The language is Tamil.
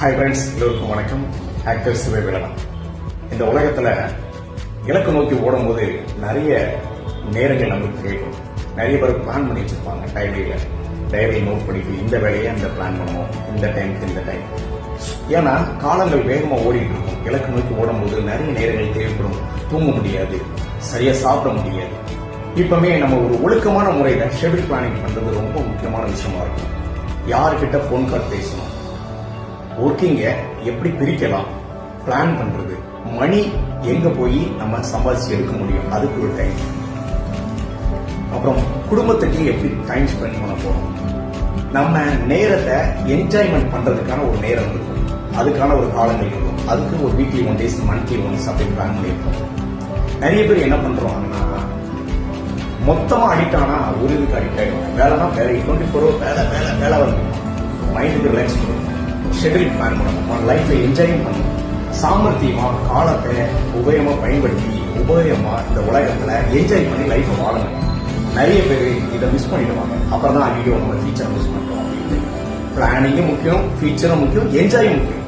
ஹை ஃப்ரெண்ட்ஸ் எல்லோருக்கும் வணக்கம். ஆக்டர் சிவை விடலாம். இந்த உலகத்தில் இலக்கு நோக்கி ஓடும்போது நிறைய நேரங்கள் நமக்கு கிடைக்கும் நிறைய பேர் பிளான் பண்ணி வச்சுருப்பாங்க டைரியில் டைரியை நோட் பண்ணிட்டு இந்த வேலையை இந்த பிளான் பண்ணுவோம். இந்த டைமுக்கு இந்த டைம் ஏன்னா காலங்கள் வேகமாக ஓடிட்டு இருக்கும். இலக்கு நோக்கி ஓடும்போது நிறைய நேரங்கள் தேவைப்படும். தூங்க முடியாது. சரியாக சாப்பிட முடியாது. இப்பவுமே நம்ம ஒரு ஒழுக்கமான முறையில் ஷெடியூல் பிளானிங் பண்ணுறது ரொம்ப முக்கியமான விஷயமா இருக்கும். யார்கிட்ட ஃபோன் கால் பேசணும்? ஒர்க்கிங்க எப்படி பிரிக்கலாம்? பிளான் பண்றது. மணி எங்க போய் நம்ம சம்பாதிச்சு எடுக்க முடியும்? அதுக்கு ஒரு டைம் அப்புறம் குடும்பத்துக்கு எப்படி டைம் ஸ்பெண்ட் பண்ண போறோம்? நம்ம நேரத்தை என்ஜாய்மெண்ட் பண்றதுக்கான ஒரு நேரம் இருக்கும். அதுக்கான ஒரு காலங்கள் இருக்கும். அதுக்கு ஒரு weekly one days monthly once அப்படி பிளான் பண்ணியிருக்கோம். நிறைய பேர் என்ன பண்றாங்கன்னா மொத்தமா அடிக்ட் ஆனா ஒரு இதுக்கு அடிக்ட் ஆயிடும் வேலைனா வேலை டுவெண்ட்டி ஃபோர் வேலை வேலை வேலை வந்து மைண்டுக்கு ரிலாக்ஸ் பண்ணணும் ஷெட்யூல் பிளான் பண்ணணும் லைஃப்ல என்ஜாய் பண்ணணும். சாமர்த்தியமா காலத்தை உபயமாக பயன்படுத்தி உபயமாக இந்த உலகத்துல என்ஜாய் பண்ணி லைஃப்பை வாழணும். நிறைய பேர் இதை மிஸ் பண்ணிடுவாங்க. அப்புறம் தான் ஐயோ நம்ம ஃபீச்சரை மிஸ் பண்ணுறோம் அப்படின்னு பிளானிங்கும் முக்கியம் ஃபீச்சரும் முக்கியம் என்ஜாயும் முக்கியம்.